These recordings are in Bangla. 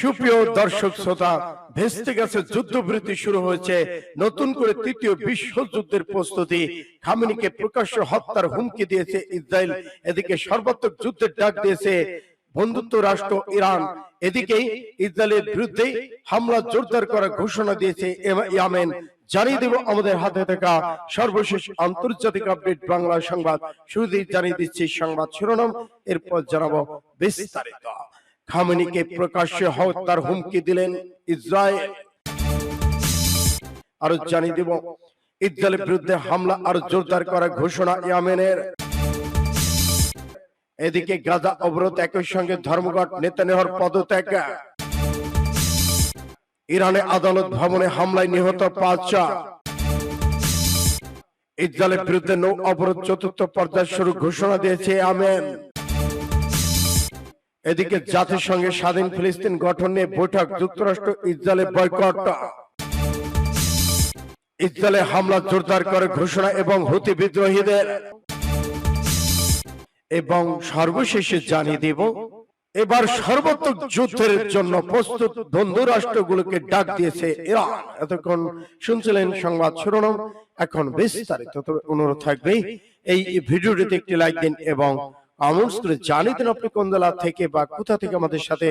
সুপ্রিয় দর্শক শ্রোতা, ভেস্তে গেছে যুদ্ধবৃত্তি শুরু হয়েছে। নতুন করে তৃতীয় বিশ্বযুদ্ধের প্রস্তুতি। খামিনিকে প্রকাশ্য হত্যার হুমকি দিয়েছে ইসরায়েল। এদিকে সর্বাত্মক যুদ্ধের ডাক দিয়েছে বন্ধুত্ব রাষ্ট্র ইরান। এদিকে ইসরায়েলের বিরুদ্ধে হামলা জোরদার করার ঘোষণা দিয়েছে ইয়ামেন। জানিয়ে দেব আমাদের হাতে থাকা সর্বশেষ আন্তর্জাতিক আপডেট বাংলা সংবাদ। শুরুতেই জানিয়ে দিচ্ছি সংবাদ শিরোনাম, এরপর জানাব বিস্তারিত। খামেনিকে প্রকাশ্যে হত্যার হুমকি দিলেন ইসরায়েল। আরও জানিয়ে দেব ইসরায়েলের বিরুদ্ধে হামলা আরও জোরদার করার ঘোষণা ইয়ামেনের। এদিকে গাজা অবরোধ একই সঙ্গে ধর্মঘট নেতানেহর পদত্যাগ। ইরানে আদালত ভবনে হামলায় নিহত পাঁচ ইসরায়েলের বিরুদ্ধে নৌ অবরোধ চতুর্থ পর্যায় শুরু ঘোষণা দিয়েছে আমেন এদিকে জাতিসংঘের স্বাধীন ফিলিস্তিন গঠন নিয়ে বৈঠক যুক্তরাষ্ট্র ইসরায়েলের বয়কট। ইসরায়েলে হামলা জোরদার করে ঘোষণা এবং হুতি বিদ্রোহীদের এবং সর্বশেষে জানিয়ে দেব এবার সর্বাত্মক যুদ্ধের জন্য প্রস্তুত বন্ধু রাষ্ট্রগুলোকে ডাক দিয়েছে ইরান। এতক্ষণ শুনছিলেন সংবাদ শিরোনাম এখন বিস্তারিত। তবে অনুরোধ থাকবে এই ভিডিওটিতে একটি লাইক দিন এবং কমেন্টস করে জানিয়ে দিন আপনি কোন জেলা থেকে বা কোথা থেকে আমাদের সাথে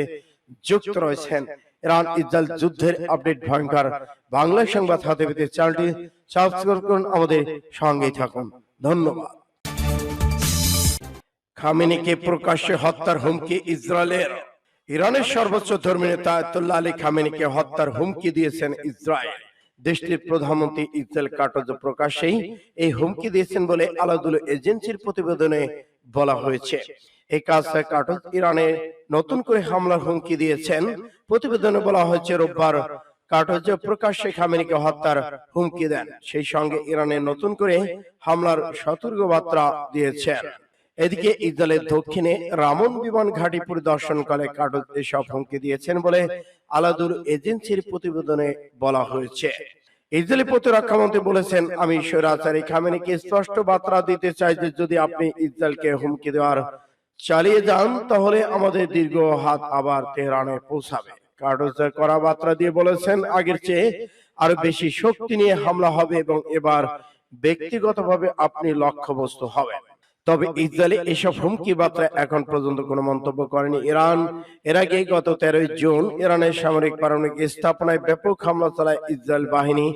যুক্ত রয়েছেন? ইরান ইসরায়েল যুদ্ধের আপডেট ভয়ঙ্কর। বাংলা সংবাদ হাতে পেতে চ্যানেলটি সাবস্ক্রাইব করুন, আমাদের সঙ্গেই থাকুন। ধন্যবাদ। খামেনিকে প্রকাশ্যে হত্যার হুমকি ইসরায়েলের। ইরানের সর্বোচ্চ ধর্মীয় নেতা আয়াতুল্লাহ আলী খামেনিকে হত্যার হুমকি দিয়েছেন ইসরায়েল। দেশটির প্রধানমন্ত্রী ইসরায়েল কাটজ প্রকাশ্যেই এই হুমকি দিয়েছেন বলে আলাদুল এজেন্সির প্রতিবেদনে বলা হয়েছে। এই কাজটা কাটজ ইরানে নতুন করে হামলার হুমকি দিয়েছেন। প্রতিবেদনে বলা হয়েছে, রোববার হত্যার হুমকি দেন। সেই সঙ্গে ইরানে নতুন করে হামলার সতর্কবার্তা দিয়েছেন। এদিকে ইসরায়েলের দক্ষিণে রামন বিমান ঘাঁটি পরিদর্শনকালে কাটজ এসব হুমকি দিয়েছেন বলে আলাদুর এজেন্সির প্রতিবেদনে বলা হয়েছে। ইসরায়েলি প্রতিরক্ষা মন্ত্রী বলেছেন আমি সৈরাচারী খামেনিকে স্পষ্ট বার্তা দিতে চাই যে যদি আপনি ইসরায়েলকে হুমকি দেওয়ার চালিয়ে যান তাহলে আমাদের দীর্ঘ হাত আবার তেহরানে পৌঁছাবে। কার্ডোজ করা বার্তা দিয়ে বলেছেন আগের চেয়ে আরও বেশি শক্তি নিয়ে হামলা হবে এবং এবার ব্যক্তিগতভাবে আপনি লক্ষ্যবস্তু হবেন। তবে ইসরায়েলে এসব হুমকি বার্তা এখন পর্যন্ত কোনো মন্তব্য করেনি ইরান। এর আগে গত তেরোই জুন ইরানের সামরিক পারমাণবিক স্থাপনায় ব্যাপক হামলা চালায় ইসরায়েল বাহিনী।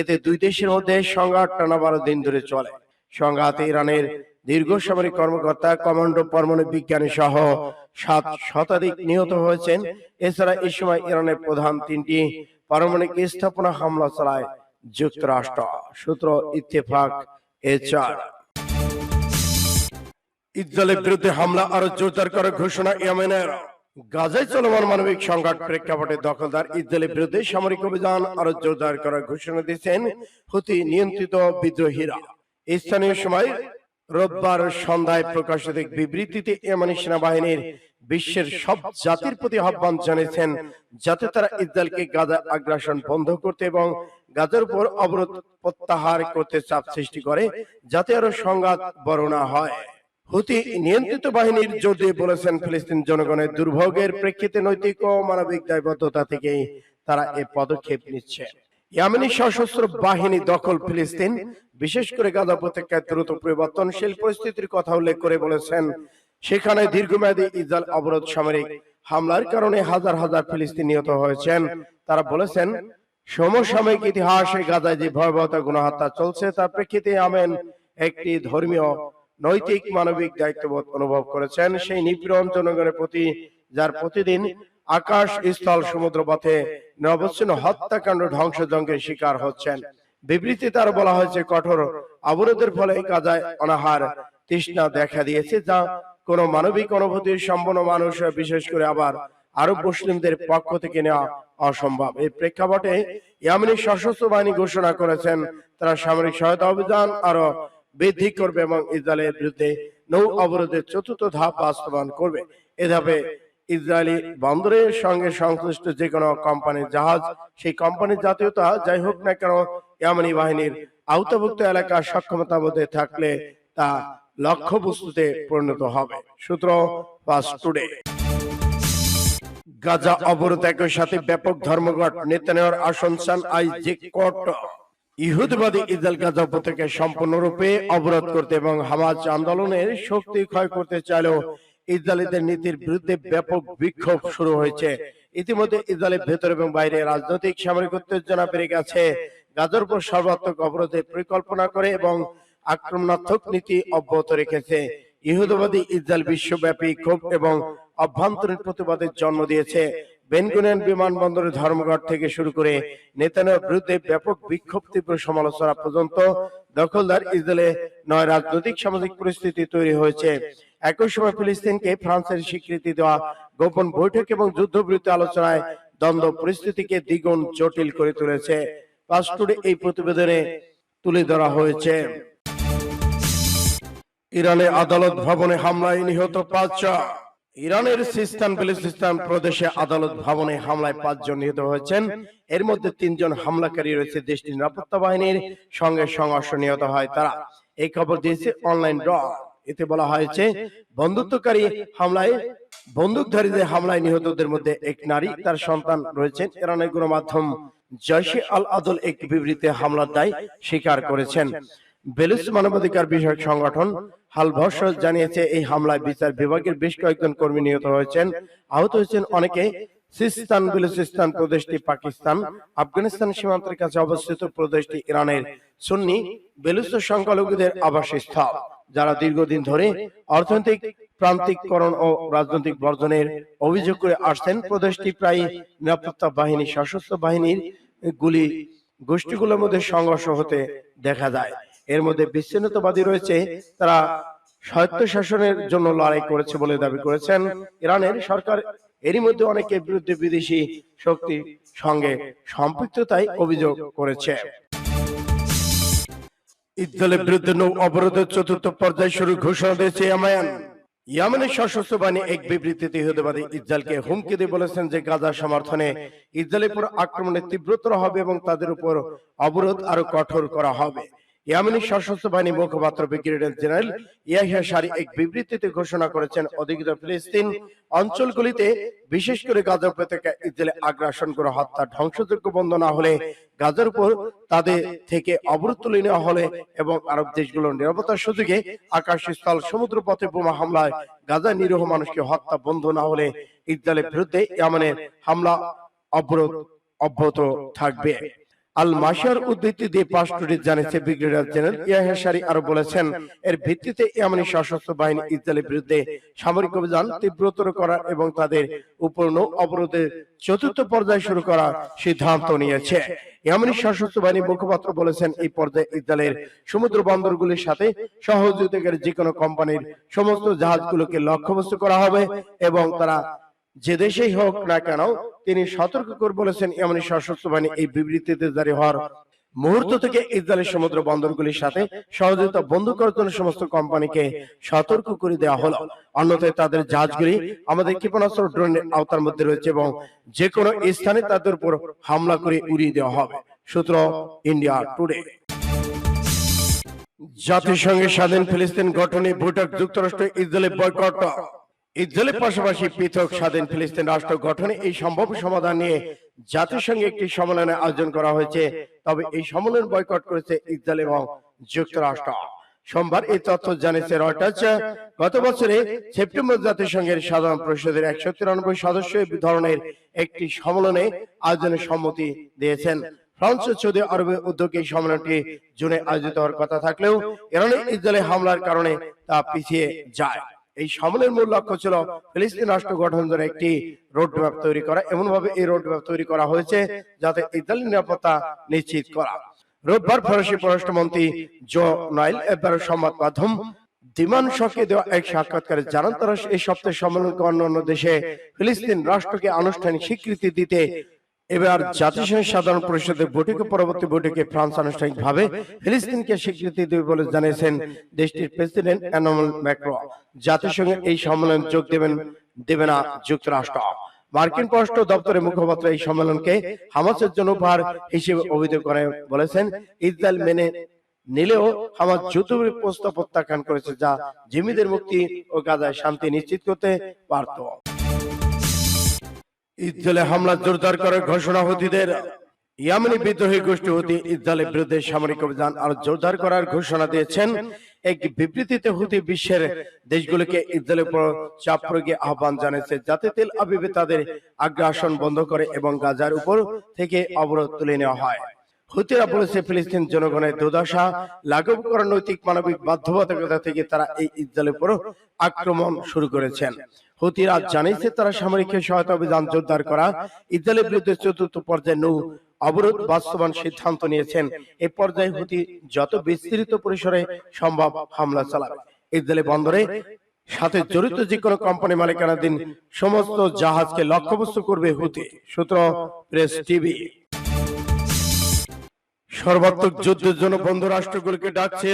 এতে দুই দেশের মধ্যে সংঘাত টানা বারো দিন ধরে চলে। সংঘাতে ইরানের দীর্ঘ সামরিক কর্মকর্তা কমান্ডো পরমাণু বিজ্ঞানী সহ সাত শতাধিক নিহত হয়েছেন। এছাড়া এই সময় ইরানের প্রধান তিনটি পারমাণবিক স্থাপনা হামলা চালায় যুক্তরাষ্ট্র সূত্র ইত্তেফাক এচআর ইসরায়েলের বিরুদ্ধে হামলা আরও জোরদার করার ঘোষণা ইয়েমেনের। গাজায় চলমান মানবিক সংঘাত প্রেক্ষাপটে দখলদার ইসরায়েলের বিরুদ্ধে সামরিক অভিযান আরও জোরদার করার ঘোষণা দিয়েছেন হুতি নিয়ন্ত্রিত বিদ্রোহীরা। স্থানীয় সময় রোববার সন্ধ্যায় প্রকাশিত এক বিবৃতিতে ইয়েমানি সেনাবাহিনীর বিশ্বের সব জাতির প্রতি আহ্বান জানিয়েছেন যাতে তারা ইসরায়েলকে গাজা আগ্রাসন বন্ধ করতে এবং গাজার উপর অবরোধ প্রত্যাহার করতে চাপ সৃষ্টি করে যাতে আরও সংঘাত বড় না হয়। হুতি নিয়ন্ত্রিত বাহিনীর জোর দিয়ে বলেছেন ফিলিস্তিন জনগণের দুর্ভোগের প্রেক্ষিতে নৈতিক ও মানবিক দায়বদ্ধতা থেকে তারা এ পদক্ষেপ নিচ্ছে। ইয়ামেনি সশস্ত্র বাহিনী দখল ফিলিস্তিন, বিশেষ করে উপত্যকায় দ্রুত পরিবর্তনশীল পরিস্থিতির কথা উল্লেখ করে বলেছেন। সেখানে দীর্ঘমেয়াদী ইসরায়েল অবরোধ সামরিক হামলার কারণে হাজার হাজার ফিলিস্তিন নিহত হয়েছেন। তারা বলেছেন, সমসাময়িক ইতিহাসে গাজায় যে ভয়াবহতা গুণহত্যা চলছে তার প্রেক্ষিতে আমেন একটি ধর্মীয় নৈতিক মানবিক দায়িত্ববোধ অনুভব করেছেন সেই নিপীড়ন জনগণের প্রতি, যার প্রতিদিন আকাশ, স্থল সমুদ্র পথে নবচ্ছিন্ন হত্যাকাণ্ড ধ্বংসযজ্ঞের শিকার হচ্ছেন। বিবৃতিতে আরও বলা হয়েছে, কঠোর অবরোধের ফলে গাজায় অনাহার তৃষ্ণা দেখা দিয়েছে, যা কোন মানবিক অনুভূতির সম্পন্ন মানুষ, বিশেষ করে আবার আরব মুসলিমদের পক্ষ থেকে নেওয়া অসম্ভব। এই প্রেক্ষাপটে ইয়ামিনী সশস্ত্র বাহিনী ঘোষণা করেছেন, তারা সামরিক সহায়তা অভিযান আরও বৃদ্ধি করবে এবং ইসরায়েলের বিরুদ্ধে নৌ অবরোধের চতুর্থ ধাপ বাস্তবায়ন করবে। এ ধাপে ইসরায়েলি বন্দরের সঙ্গে সংশ্লিষ্ট যে কোনো কোম্পানির জাহাজ, সেই কোম্পানির জাতীয়তা, যাই হোক না কেন, ইয়ামানি বাহিনীর আওতাভুক্ত এলাকা সক্ষমতা মধ্যে থাকলে তা লক্ষ্যবস্তুতে পরিণত হবে। সূত্র ফাস্ট টুডে। গাজা অবরোধ একই সাথে ব্যাপক ধর্মঘট নেতানিয়ার আসন চান আইজেক কট ইহুদবাদী ইসরায়েল গাজা উপত্যকায় সম্পূর্ণরূপে অবরোধ করতে এবং হামাজ আন্দোলনের শক্তি ক্ষয় করতে চাইলেও ইসরায়েলিদের নীতির বিরুদ্ধে ব্যাপক বিক্ষোভ শুরু হয়েছে। ইতিমধ্যে ইসরায়েলের ভেতর এবং বাইরে রাজনৈতিক সামরিক উত্তেজনা বেড়ে গেছে। গাজার উপর সর্বাত্মক অবরোধের পরিকল্পনা করে এবং আক্রমণাত্মক নীতি অব্যাহত রেখেছে। ইহুদবাদী ইসরায়েল বিশ্বব্যাপী ক্ষোভ এবং অভ্যন্তরীণ প্রতিবাদের জন্ম দিয়েছে। বেনগুনিয়ান বিমানবন্দরের ধর্মঘট থেকে শুরু করে নেতানিয়ার বিরুদ্ধে ব্যাপক বিক্ষোভ তীব্র সমালোচনা পর্যন্ত দখলদার ইসরায়েলে নয় রাজনৈতিক সামাজিক পরিস্থিতি তৈরি হয়েছে। একই সময় ফিলিস্তিনকে ফ্রান্সের স্বীকৃতি দেওয়া গোপন বৈঠক এবং যুদ্ধবিরতি আলোচনায় দ্বন্দ্ব পরিস্থিতিকে দ্বিগুণ জটিল করে তুলেছে। পাস্টুডে এই প্রতিবেদনে তুলে ধরা হয়েছে। ইরানে আদালত ভবনে হামলায় নিহত পাঁচ ইরানের সিস্তান বেলুচিস্তান প্রদেশে আদালত ভবনে হামলায় পাঁচজন নিহত হয়েছেন। এর মধ্যে তিনজন হামলাকারী রয়েছে দেশটির নিরাপত্তা বাহিনীর সঙ্গে সংঘর্ষ নিহত হয় তারা। এই খবর দিয়েছে অনলাইন র এতে বলা হয়েছে বন্ধুত্বকারী হামলায়, বন্দুকধারীদের হামলায় নিহতদের মধ্যে এক নারী, তার সন্তান রয়েছেন। ইরানের গণমাধ্যম জয়শে আল আদল এক বিবৃতিতে হামলার দায় স্বীকার করেছেন। বেলুচ মানবাধিকার বিষয়ক সংগঠন হালভস জানিয়েছে, এই হামলায় বিচার বিভাগের বেশ কয়েকজন কর্মী নিহত হয়েছেন। আহত হয়েছেন অনেকে। সিস্তান বেলুচিস্তান প্রদেশটি পাকিস্তান। আফগানিস্তান সীমান্তের কাছে অবস্থিত প্রদেশটি ইরানের সুন্নি। বেলুচ সংখ্যালঘুদের আবাসস্থল, যারা দীর্ঘদিন ধরে অর্থনৈতিক, প্রান্তিককরণ ও রাজনৈতিক বর্জনের অভিযোগ করে আসছেন। প্রদেশটি প্রায় নিরাপত্তা বাহিনী, সশস্ত্র বাহিনীর গুলি গোষ্ঠীগুলোর মধ্যে সংঘর্ষ হতে দেখা যায়। এর মধ্যে বিচ্ছিন্নতাবাদী রয়েছে, তারা স্বায়ত্ত শাসনের জন্য লড়াই করেছে বলে দাবি করেছেন। ইরানের সরকার এরই মধ্যে অনেকের বিরুদ্ধে বিদেশি শক্তি সঙ্গে সম্পৃক্ততায় অভিযোগ করেছে। বিরুদ্ধে নৌ অবরোধের চতুর্থ পর্যায়ে শুরু ঘোষণা দিয়েছে ইয়ামান। ইয়ামেনের সশস্ত্র বাহিনী এক বিবৃতিতে ইসরায়েলকে হুমকি দিয়ে বলেছেন যে গাজা সমর্থনে ইসরায়েলের উপর আক্রমণের তীব্রতর হবে এবং তাদের উপর অবরোধ আরও কঠোর করা হবে। ইয়ামেনি সশস্ত্র বাহিনী মুখপাত্র ব্রিগেডিয়ার জেনারেল ইয়াহিয়া সারি এক বিবৃতিতে ঘোষণা করেছেন অধিকৃত ফিলিস্তিন অঞ্চলগুলিতে বিশেষ করে গাজা উপত্যকা ইসরায়েলে আগ্রাসন করে হত্যা ধ্বংসযোগ্য বন্ধ না হলে গাজার উপর তাদের থেকে অবরোধ তুলে নেওয়া হলে এবং আরব দেশগুলোর নিরাপত্তার সুযোগে আকাশ স্থল সমুদ্র পথে বোমা হামলায় গাজা নিরীহ মানুষকে হত্যা বন্ধ না হলে ইসরায়েলের বিরুদ্ধে ইয়ামানের হামলা অবরোধ অব্যাহত থাকবে। আল মাসার উদ্ধৃতি দিয়ে পাস্টুরি জানিয়েছে ব্রিগেডিয়ার জেনারেল আরও বলেছেন, এর ভিত্তিতে সশস্ত্র বাহিনী ইসরায়েলের বিরুদ্ধে সামরিক অভিযান তীব্রতর এবং তাদের উপর অবরোধের চতুর্থ পর্যায়ে শুরু করার সিদ্ধান্ত নিয়েছে। ইয়ামানি সশস্ত্র বাহিনী মুখপাত্র বলেছেন, এই পর্যায়ে ইসরায়েলের সমুদ্র বন্দরগুলির সাথে সহযোগিতাকারী যে কোনো কোম্পানির সমস্ত জাহাজগুলোকে লক্ষ্যবস্তু করা হবে এবং তারা যে দেশেই হোক না কেন, তিনি সতর্ক করে বলেছেন, এমনই সশস্ত্র বাহিনী এই বিবৃতিতে জারি হওয়ার মুহূর্ত থেকে ইসরায়েলের সমুদ্র বন্দরগুলির সাথে সহযোগিতা বন্ধ করার জন্য সমস্ত কোম্পানিকে সতর্ক করে দেওয়া হলো। অন্যথায় তাদের জাহাজগুলি আমাদের ক্ষেপণাস্ত্র, ড্রোনের আওতার মধ্যে রয়েছে এবং যে কোনো স্থানে তাদের উপর হামলা করে উড়িয়ে দেওয়া হবে। সূত্র ইন্ডিয়া টুডে। জাতিসংঘের স্বাধীন ফিলিস্তিন গঠনে বৈঠক, যুক্তরাষ্ট্র ইসরায়েলের বয়কট। ইসরায়েলের পাশাপাশি পৃথক স্বাধীন ফিলিস্তিন রাষ্ট্র গঠনে এই সম্ভব সমাধান নিয়ে জাতিসংঘে একটি সম্মেলনের আয়োজন করা হয়েছে। তবে এই সম্মেলন বয়কট করেছে ইসরায়েল এবং যুক্তরাষ্ট্র। সোমবার এই তথ্য জানিয়েছে রয়টার্স। গত বছরে সেপ্টেম্বর জাতিসংঘের সাধারণ পরিষদের একশো তিরানব্বই সদস্য ধরনের একটি সম্মেলনে আয়োজনের সম্মতি দিয়েছেন। ফ্রান্স ও সৌদি আরবের উদ্যোগে এই সম্মেলনটি জুনে আয়োজিত হওয়ার কথা থাকলেও ইরানে ইসরায়েলে হামলার কারণে তা পিছিয়ে যায়। এই সম্মেলনের মূল লক্ষ্য ছিল ফিলিস্তিন রাষ্ট্র গঠন জন্য একটি রোড ম্যাপ তৈরি করা। এমন ভাবে এই রোড ম্যাপ তৈরি করা হয়েছে যাতে ইসরায়েল নিরাপত্তা নিশ্চিত করা। রোববার ফরাসি পররাষ্ট্রমন্ত্রী জো নাইল এবার সংবাদ মাধ্যম দিমান শকে দেওয়া এক সাক্ষাৎকারে জানান, তারা এই সপ্তাহে সম্মেলনকে অন্যান্য দেশে ফিলিস্তিন রাষ্ট্রকে আনুষ্ঠানিক স্বীকৃতি দিতে এবার জাতিসংঘ সাধারণ পরিষদের বৈঠকে, পরবর্তী বৈঠকে ফ্রান্স আনুষ্ঠানিকভাবে ফিলিস্তিনকে স্বীকৃতি দেবে বলে জানিয়েছেন দেশটির প্রেসিডেন্ট এনামুল ম্যাক্রো। জাতিসংঘে এই সম্মেলন যোগ দেবেন, দেবে না যুক্তরাষ্ট্র। মার্কিন পররাষ্ট্র দপ্তরের মুখপাত্র এই সম্মেলনকে হামাসের জন্য উপহার হিসেবে অভিযোগ করে বলেছেন, ইসরায়েল মেনে নিলেও হামাস যুদ্ধবিরতি প্রস্তাব প্রত্যাখ্যান করেছে যা জিম্মিদের মুক্তি ও গাজায় শান্তি নিশ্চিত করতে পারত। ইসরায়েলে হামলা জোরদার করার ঘোষণা হুতিদের। ইয়ামেনি বিদ্রোহী গোষ্ঠী হুতি ইসরায়েলের বিরুদ্ধে সামরিক অভিযান আরও জোরদার করার ঘোষণা দিয়েছেন। এক বিবৃতিতে হুতি বিশ্বের দেশগুলোকে ইসরায়েলের উপর চাপ প্রয়োগে আহ্বান জানিয়েছে, যাতে তেল আবিবে তাদের আগ্রাসন বন্ধ করে এবং গাজার উপর থেকে অবরোধ তুলে নেওয়া হয়। হুতিরা বলেছে, ফিলিস্তিন জনগণের দুর্দশা লাঘব করার নৈতিক মানবিক বাধ্যবাধকতা থেকে তারা এই ইসরায়েলের উপর আক্রমণ শুরু করেছেন। হুতিরা জানিয়েছে তারা সামরিক সহায়তা অভিযান জোরদার করা। ইসরায়েলের বিরুদ্ধে চতুর্থ পর্যায়ে নৌ অবরোধ বাস্তবায়ন সিদ্ধান্ত নিয়েছেন। এ পর্যায়ে হুতি যত বিস্তৃত পরিসরে সম্ভব হামলা চালাবে। ইসরায়েলি বন্দরে সাথে জড়িত যে কোনো কোম্পানি মালিকানাধীন সমস্ত জাহাজকে লক্ষ্যবস্তু করবে হুতি। সূত্র প্রেস টিভি। সর্বাত্মক যুদ্ধের জন্য বন্ধু রাষ্ট্রগুলোকে ডাকছে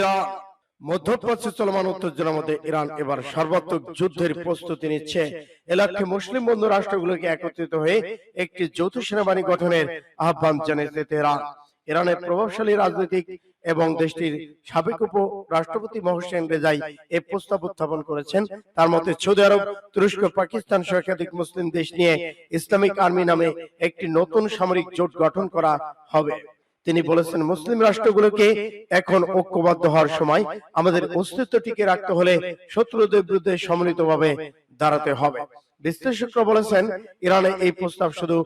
মধ্যপ্রাচ্যে চলমান উত্তেজনার মধ্যে ইরান এবার সর্বাত্মক যুদ্ধের প্রস্তুতি নিচ্ছে। এ মুসলিম বন্ধু রাষ্ট্রগুলোকে একত্রিত হয়ে একটি যৌথ সেনাবাহিনী গঠনের আহ্বান জানিয়েছে তেহরান। ইরানের প্রভাবশালী রাজনৈতিক এবং দেশটির সাবেক উপ রাষ্ট্রপতি মহসেন রেজাই এ প্রস্তাব উত্থাপন করেছেন। তার মতে, সৌদি আরব, তুরস্ক, পাকিস্তান সহ মুসলিম দেশ নিয়ে ইসলামিক আর্মি নামে একটি নতুন সামরিক জোট গঠন করা হবে। তিনি বলেছেন, মুসলিম রাষ্ট্রগুলোকে এখন ঐক্যবদ্ধ হওয়ার সময় আমাদের অস্তিত্ব টিকে রাখতে হলে শত্রুদের বিরুদ্ধে সম্মিলিতভাবে দাঁড়াতে হবে। বিশ্লেষকরা বলেছেন, ইরানে এই প্রস্তাব শুধু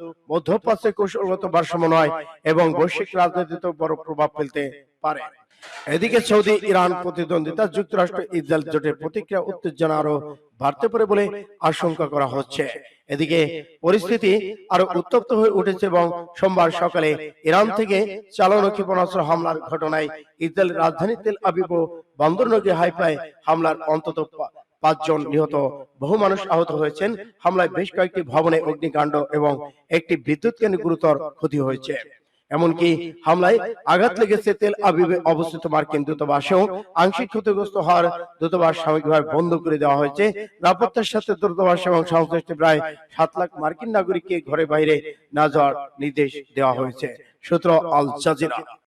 কৌশলগত ভারসাম্য নয়, এবং বৈশ্বিক রাজনীতিতে বড় প্রভাব ফেলতে পারে। এদিকে সৌদি, ইরান প্রতিদ্বন্দ্বিতা, যুক্তরাষ্ট্র ইসরায়েল জোটের প্রতিক্রিয়া উত্তেজনা আরও বাড়তে পারে বলে আশঙ্কা করা হচ্ছে। এদিকে পরিস্থিতি আরও উত্তপ্ত হয়ে উঠেছে এবং সোমবার সকালে ইরান থেকে চালানো ক্ষেপণাস্ত্র হামলার ঘটনায় ইসরায়েল রাজধানী তেল আবিব বন্দর বন্দরনগরী হাইফায় হামলার অন্তত পাঁচজন নিহত। বহু মানুষ আহত হয়েছেন। হামলায় বেশ কয়েকটি ভবনে অগ্নিকাণ্ড এবং একটি বিদ্যুৎ কেন্দ্রে গুরুতর ক্ষতি হয়েছে। এমনকি হামলায় আঘাত লেগেছে তেল আবিবে অবস্থিত মার্কিন দূতাবাসেও। আংশিক ক্ষতিগ্রস্ত হওয়ার দূতাবাস সাময়িকভাবে বন্ধ করে দেওয়া হয়েছে। নিরাপত্তার সাথে দূতাবাস এবং সংশ্লিষ্ট প্রায় সাত লাখ মার্কিন নাগরিককে ঘরে বাইরে না যাওয়ার নির্দেশ দেওয়া হয়েছে। সূত্র আল জাজিরা।